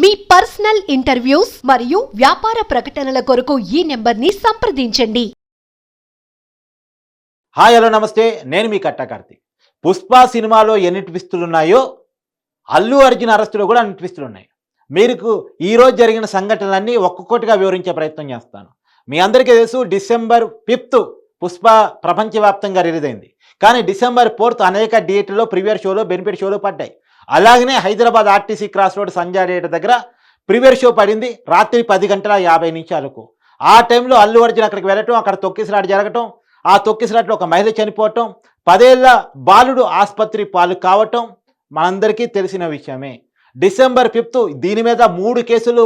మీ personal interviews మరియు వ్యాపార ప్రకటనల కొరకు ఈ నెంబర్ని సంప్రదించండి. హాయ్ హలో నమస్తే. నేను మీ కట్ట కార్తీక్. పుష్ప సినిమాలో ఎన్ని ట్విస్టులు ఉన్నాయో అల్లు అర్జున్ అరెస్టులో కూడా అన్ని ట్విస్టులు ఉన్నాయి. మీకు ఈరోజు జరిగిన సంఘటనలన్నీ ఒక్కొక్కటిగా వివరించే ప్రయత్నం చేస్తాను. మీ అందరికీ తెలుసు డిసెంబర్ ఫిఫ్త్ పుష్ప ప్రపంచవ్యాప్తంగా రిలీజ్ అయింది. కానీ డిసెంబర్ ఫోర్త్ అనేక థియేటర్లో ప్రీవియర్ షోలో బెనిఫిట్ షోలో పడ్డాయి. అలాగనే హైదరాబాద్ ఆర్టీసీ క్రాస్ రోడ్ సంజారేట దగ్గర ప్రీమియర్ షో పడింది. రాత్రి పది గంటల యాభై నిమిషాలకు. ఆ టైంలో అల్లు అర్జున్ అక్కడికి వెళ్ళటం అక్కడ తొక్కిసలాట జరగటం ఆ తొక్కిసలాటలో ఒక మహిళ చనిపోవటం పదేళ్ళ బాలుడు ఆసుపత్రి పాలు కావటం మనందరికీ తెలిసిన విషయమే. డిసెంబర్ ఫిఫ్త్ దీని మీద మూడు కేసులు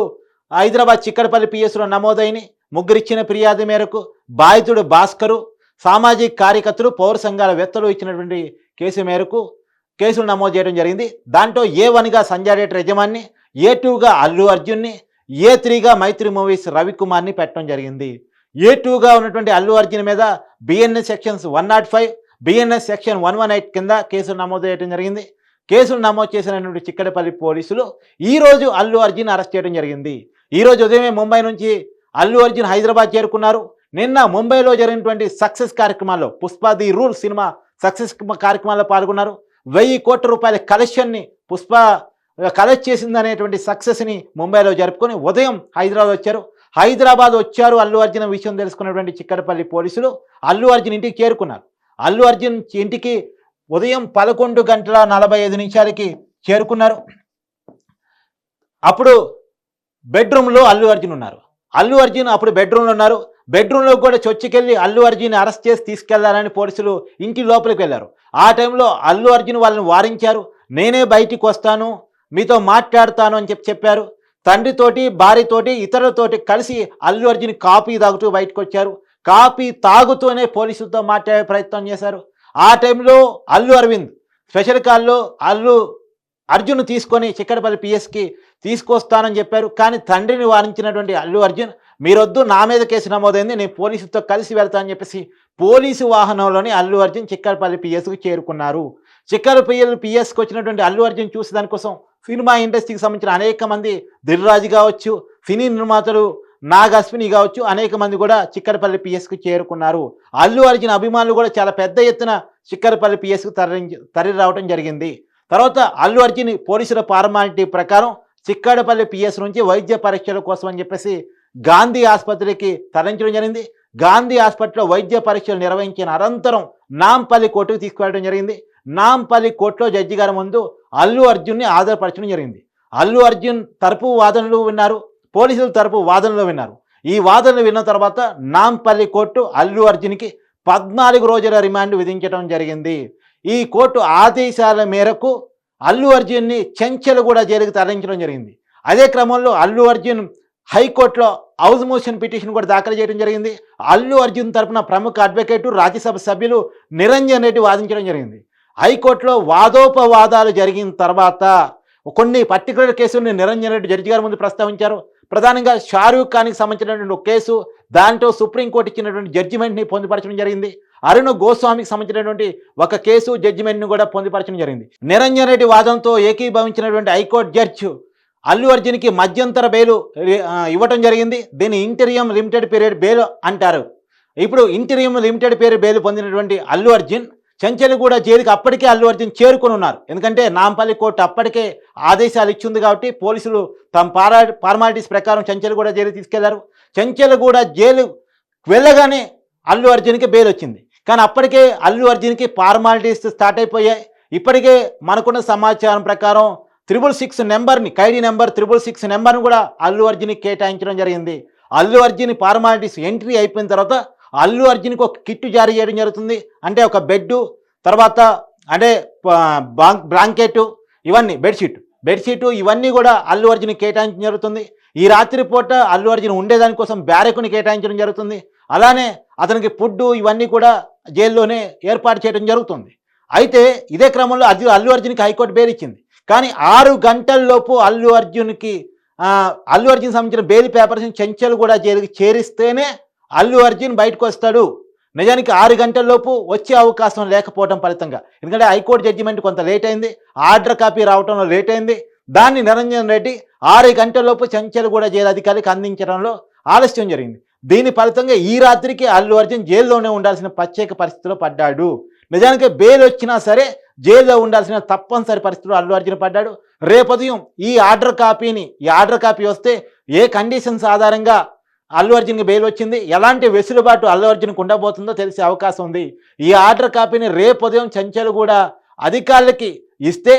హైదరాబాద్ చిక్కడపల్లి పిఎస్లో నమోదైన ముగ్గురిచ్చిన ఫిర్యాదు మేరకు బాధితుడు భాస్కరు సామాజిక కార్యకర్తలు పౌర సంఘాల వ్యక్తులు ఇచ్చినటువంటి కేసు మేరకు కేసులు నమోదు చేయడం జరిగింది. దాంట్లో ఏ వన్గా సంజయ్ థియేటర్ యజమాని ఏ టూగా అల్లు అర్జున్ని ఏ త్రీగా మైత్రి మూవీస్ రవికుమార్ని పెట్టడం జరిగింది. ఏ టూగా ఉన్నటువంటి అల్లు అర్జున్ మీద BNS sections one not five BNS section one one eight కింద కేసులు నమోదు చేయడం జరిగింది. కేసులు నమోదు చేసినటువంటి చిక్కడపల్లి పోలీసులు ఈరోజు అల్లు అర్జున్ అరెస్ట్ చేయడం జరిగింది. ఈరోజు ఉదయమే ముంబై నుంచి అల్లు అర్జున్ హైదరాబాద్ చేరుకున్నారు. నిన్న ముంబైలో జరిగినటువంటి సక్సెస్ కార్యక్రమాల్లో Pushpa the rule cinema success కార్యక్రమాల్లో పాల్గొన్నారు. వెయ్యి కోట్ల రూపాయల కలెక్షన్ని పుష్ప కలెక్ట్ చేసింది అనేటువంటి సక్సెస్ని ముంబైలో జరుపుకొని ఉదయం హైదరాబాద్ వచ్చారు. హైదరాబాద్ వచ్చారు అల్లు అర్జున్ విషయం తెలుసుకున్నటువంటి చిక్కడపల్లి పోలీసులు. అల్లు అర్జున్ ఇంటికి చేరుకున్నారు. అల్లు అర్జున్ ఇంటికి ఉదయం పదకొండు గంటల నలభై ఐదు నిమిషాలకి చేరుకున్నారు. అప్పుడు బెడ్రూమ్లో అల్లు అర్జున్ ఉన్నారు. అల్లు అర్జున్ అప్పుడు బెడ్రూమ్లో ఉన్నారు. బెడ్రూమ్లో కూడా చొచ్చుకెళ్ళి అల్లు అర్జున్ అరెస్ట్ చేసి తీసుకెళ్ళాలని పోలీసులు ఇంటి లోపలికి వెళ్ళారు. ఆ టైంలో అల్లు అర్జున్ వాళ్ళని వారించారు. నేనే బయటికి వస్తాను మీతో మాట్లాడతాను అని చెప్పి చెప్పారు. తండ్రితోటి భార్యతోటి ఇతరులతోటి కలిసి అల్లు అర్జున్ కాపీ తాగుతూ బయటకు వచ్చారు. కాపీ తాగుతూనే పోలీసులతో మాట్లాడే ప్రయత్నం చేశారు. ఆ టైంలో అల్లు అరవింద్ స్పెషల్ కాల్లో అల్లు అర్జున్ తీసుకొని చిక్కడపల్లి పిఎస్కి తీసుకొస్తానని చెప్పారు. కానీ తండ్రిని వారించినటువంటి అల్లు అర్జున్ మీరొద్దు నా మీద కేసు నమోదైంది నేను పోలీసుతో కలిసి వెళ్తా అని చెప్పేసి పోలీసు వాహనంలోని అల్లు అర్జున్ చిక్కలపల్లి పిఎస్కు చేరుకున్నారు. చిక్కలపల్లి పిఎస్కి వచ్చినటువంటి అల్లు అర్జున్ చూసి దానికోసం సినిమా ఇండస్ట్రీకి సంబంధించిన అనేక మంది దిల్రాజు కావచ్చు సినీ నిర్మాతలు నాగ్ అశ్విని కావచ్చు అనేక మంది కూడా చిక్కరపల్లి పిఎస్కు చేరుకున్నారు. అల్లు అర్జున్ అభిమానులు కూడా చాలా పెద్ద ఎత్తున చిక్కరపల్లి పిఎస్కు తరలి తరలి రావడం జరిగింది. తర్వాత అల్లు అర్జున్ పోలీసుల ఫార్మాలిటీ ప్రకారం చిక్కడపల్లి పిఎస్ నుంచి వైద్య పరీక్షల కోసం అని చెప్పేసి గాంధీ ఆసుపత్రికి తరలించడం జరిగింది. గాంధీ ఆసుపత్రిలో వైద్య పరీక్షలు నిర్వహించిన అనంతరం నాంపల్లి కోర్టుకు తీసుకువెళ్ళడం జరిగింది. నాంపల్లి కోర్టులో జడ్జి గారి ముందు అల్లు అర్జున్ని ఆధారపరచడం జరిగింది. అల్లు అర్జున్ తరపు వాదనలు విన్నారు. పోలీసుల తరపు వాదనలు విన్నారు. ఈ వాదనలు విన్న తర్వాత నాంపల్లి కోర్టు అల్లు అర్జున్కి పద్నాలుగు రోజుల రిమాండ్ విధించడం జరిగింది. ఈ కోర్టు ఆదేశాల మేరకు అల్లు అర్జున్ని చెంచెలగూడ జైలుకు తరలించడం జరిగింది. అదే క్రమంలో అల్లు అర్జున్ హైకోర్టులో హౌస్ మోషన్ పిటిషన్ కూడా దాఖలు చేయడం జరిగింది. అల్లు అర్జున్ తరపున ప్రముఖ అడ్వకేటు రాజ్యసభ సభ్యులు నిరంజన్ రెడ్డి వాదించడం జరిగింది. హైకోర్టులో వాదోపవాదాలు జరిగిన తర్వాత కొన్ని పర్టికులర్ కేసుల్ని నిరంజన్ రెడ్డి జడ్జి గారి ముందు ప్రస్తావించారు. ప్రధానంగా షారూఖ్ ఖాన్కి సంబంధించినటువంటి ఒక కేసు దాంట్లో సుప్రీంకోర్టు ఇచ్చినటువంటి జడ్జిమెంట్ని పొందుపరచడం జరిగింది. అరుణ్ గోస్వామికి సంబంధించినటువంటి ఒక కేసు జడ్జిమెంట్ని కూడా పొందుపరచడం జరిగింది. నిరంజన్ రెడ్డి వాదంతో ఏకీభవించినటువంటి హైకోర్టు జడ్జి అల్లు అర్జున్కి మధ్యంతర బెయిల్ ఇవ్వటం జరిగింది. దీన్ని ఇంటీరియం లిమిటెడ్ పీరియడ్ బెయిల్ అంటారు. ఇప్పుడు ఇంటీరియం లిమిటెడ్ పీరియడ్ బెయిల్ పొందినటువంటి అల్లు అర్జున్ చెంచలిగూడ జైలుకి అప్పటికే అల్లు అర్జున్ చేరుకుని ఉన్నారు. ఎందుకంటే నాంపల్లి కోర్టు అప్పటికే ఆదేశాలు ఇచ్చింది కాబట్టి పోలీసులు తమ పారా ఫార్మాలిటీస్ ప్రకారం చెంచలిగూడ జైలు తీసుకెళ్ళారు. చెంచలిగూడ జైలు వెళ్ళగానే అల్లు అర్జున్కి బెయిల్ వచ్చింది. కానీ అప్పటికే అల్లు అర్జున్కి ఫార్మాలిటీస్ స్టార్ట్ అయిపోయాయి. ఇప్పటికే మనకున్న సమాచారం ప్రకారం త్రిబుల్ సిక్స్ నెంబర్ని ఖైడీ నెంబర్ త్రిబుల్ సిక్స్ నెంబర్ని కూడా అల్లు అర్జున్కి కేటాయించడం జరిగింది. అల్లు అర్జున్ ఫార్మాలిటీస్ ఎంట్రీ అయిపోయిన తర్వాత అల్లు అర్జున్కి ఒక కిట్ జారీ చేయడం జరుగుతుంది. అంటే ఒక బెడ్ తర్వాత అంటే బ్లాంకెట్ ఇవన్నీ బెడ్షీట్. బెడ్షీట్ ఇవన్నీ కూడా అల్లు అర్జున్ కేటాయించడం జరుగుతుంది. ఈ రాత్రి పూట అల్లు అర్జున్ ఉండేదాని కోసం బ్యారెక్ని కేటాయించడం జరుగుతుంది. అలానే అతనికి ఫుడ్ ఇవన్నీ కూడా జైల్లోనే ఏర్పాటు చేయడం జరుగుతుంది. అయితే ఇదే క్రమంలో అది అల్లు అర్జున్కి హైకోర్టు బెయిల్ ఇచ్చింది. కానీ ఆరు గంటల్లోపు అల్లు అర్జున్కి అల్లు అర్జున్ సంబంధించిన బెయిల్ పేపర్స్ని చెంచలు కూడా చేరి చేరిస్తేనే అల్లు అర్జున్ బయటకు వస్తాడు నిజానికి ఆరు గంటల్లోపు వచ్చే అవకాశం లేకపోవడం ఫలితంగా. ఎందుకంటే హైకోర్టు జడ్జిమెంట్ కొంత లేట్ అయింది. ఆర్డర్ కాపీ రావడంలో లేట్ అయింది. దాన్ని నిరంజన్ రెడ్డి ఆరు గంటల్లోపు చెంచలు కూడా జైలు అధికారికి అందించడంలో ఆలస్యం జరిగింది. దీని ఫలితంగా ఈ రాత్రికి అల్లు అర్జున్ జైల్లోనే ఉండాల్సిన ప్రత్యేక పరిస్థితిలో పడ్డాడు. నిజానికి బెయిల్ వచ్చినా సరే జైల్లో ఉండాల్సిన తప్పనిసరి పరిస్థితిలో అల్లు అర్జున్ పడ్డాడు. రేపు ఉదయం ఈ ఆర్డర్ కాపీని ఈ ఆర్డర్ కాపీ వస్తే ఏ కండిషన్స్ ఆధారంగా అల్లు అర్జున్కి బెయిల్ వచ్చింది ఎలాంటి వెసులుబాటు అల్లు అర్జున్కి ఉండబోతుందో తెలిసే అవకాశం ఉంది. ఈ ఆర్డర్ కాపీని రేపు ఉదయం చంచలు కూడా అధికారులకి ఇస్తే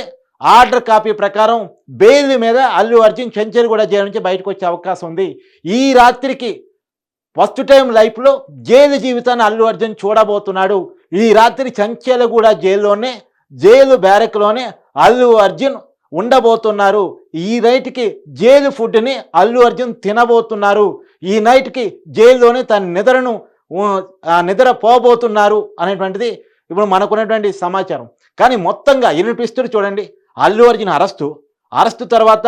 ఆర్డర్ కాపీ ప్రకారం బెయిల్ మీద అల్లు అర్జున్ చెంచలు కూడా జైలు నుంచి బయటకు వచ్చే అవకాశం ఉంది. ఈ రాత్రికి ఫస్ట్ టైం లైఫ్లో జైలు జీవితాన్ని అల్లు అర్జున్ చూడబోతున్నాడు. ఈ రాత్రి చంచలగూడ జైల్లోనే జైలు బ్యారెక్లోనే అల్లు అర్జున్ ఉండబోతున్నారు. ఈ నైట్కి జైలు ఫుడ్ని అల్లు అర్జున్ తినబోతున్నారు. ఈ నైట్కి జైల్లోనే తన నిద్రను ఆ నిద్ర పోబోతున్నారు అనేటువంటిది ఇప్పుడు మనకున్నటువంటి సమాచారం. కానీ మొత్తంగా వినిపిస్తుంది చూడండి. అల్లు అర్జున్ అరెస్టు. అరెస్టు తర్వాత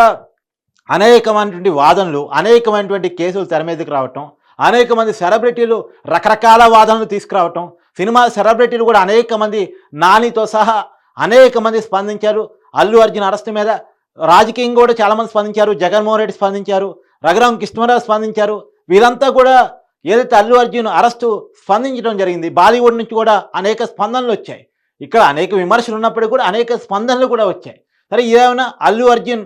అనేకమైనటువంటి వాదనలు అనేకమైనటువంటి కేసులు తెర మీదకి రావటం అనేక మంది సెలబ్రిటీలు రకరకాల వాదనలు తీసుకురావటం సినిమా సెలబ్రిటీలు కూడా అనేక మంది నానితో సహా అనేక మంది స్పందించారు. అల్లు అర్జున్ అరెస్ట్ మీద రాజకీయంగా కూడా చాలామంది స్పందించారు. జగన్మోహన్ రెడ్డి స్పందించారు. రఘురామ్ కృష్ణరావు స్పందించారు. వీరంతా కూడా ఏదైతే అల్లు అర్జున్ అరెస్టు స్పందించడం జరిగింది బాలీవుడ్ నుంచి కూడా అనేక స్పందనలు వచ్చాయి. ఇక్కడ అనేక విమర్శలు ఉన్నప్పటికీ కూడా అనేక స్పందనలు కూడా వచ్చాయి. సరే ఏమైనా అల్లు అర్జున్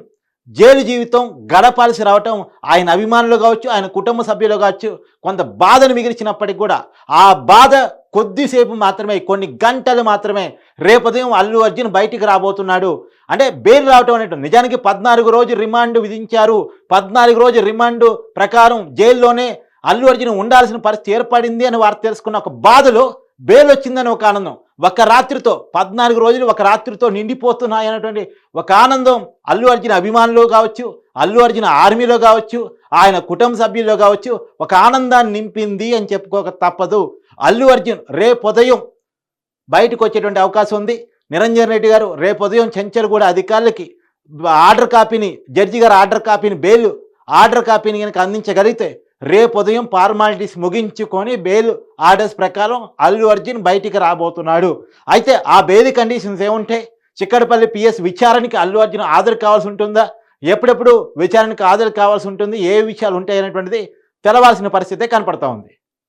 జైలు జీవితం గడపాల్సి రావటం ఆయన అభిమానులు కావచ్చు ఆయన కుటుంబ సభ్యులు కావచ్చు కొంత బాధను మిగిలిచినప్పటికి కూడా ఆ బాధ కొద్దిసేపు మాత్రమే కొన్ని గంటలు మాత్రమే. రేపు అల్లు అర్జున్ బయటికి రాబోతున్నాడు. అంటే బెయిల్ రావటం అనేటు నిజానికి పద్నాలుగు రోజు రిమాండ్ విధించారు. పద్నాలుగు రోజు రిమాండ్ ప్రకారం జైల్లోనే అల్లు అర్జున్ ఉండాల్సిన పరిస్థితి ఏర్పడింది అని వారు తెలుసుకున్న ఒక బాధలో బెయిల్ వచ్చిందని ఒక ఆనందం. ఒక రాత్రితో పద్నాలుగు రోజులు ఒక రాత్రితో నిండిపోతున్నాయి అనేటువంటి ఒక ఆనందం అల్లు అర్జున్ అభిమానులు కావచ్చు అల్లు అర్జున్ ఆర్మీలో కావచ్చు ఆయన కుటుంబ సభ్యుల్లో కావచ్చు ఒక ఆనందాన్ని నింపింది అని చెప్పుకోక తప్పదు. అల్లు అర్జున్ రేపు ఉదయం బయటకు వచ్చేటువంటి అవకాశం ఉంది. నిరంజన్ రెడ్డి గారు రేపు ఉదయం చెంచల్ కూడా అధికారులకి ఆర్డర్ కాపీని జడ్జి గారు ఆర్డర్ కాపీని బెయిల్ ఆర్డర్ కాపీని కనుక అందించగలిగితే రేపు ఉదయం ఫార్మాలిటీస్ ముగించుకొని బెయిల్ ఆర్డర్స్ ప్రకారం అల్లు అర్జున్ బయటికి రాబోతున్నాడు. అయితే ఆ బెయిల్ కండిషన్స్ ఏముంటాయి? చిక్కడపల్లి పిఎస్ విచారణకి అల్లు అర్జున్ హాజరు కావాల్సి ఉంటుందా? ఎప్పుడెప్పుడు విచారణకు హాజరు కావాల్సి ఉంటుంది? ఏ విషయాలు ఉంటాయి అనేటువంటిది తెలవాల్సిన పరిస్థితే కనపడతా ఉంది.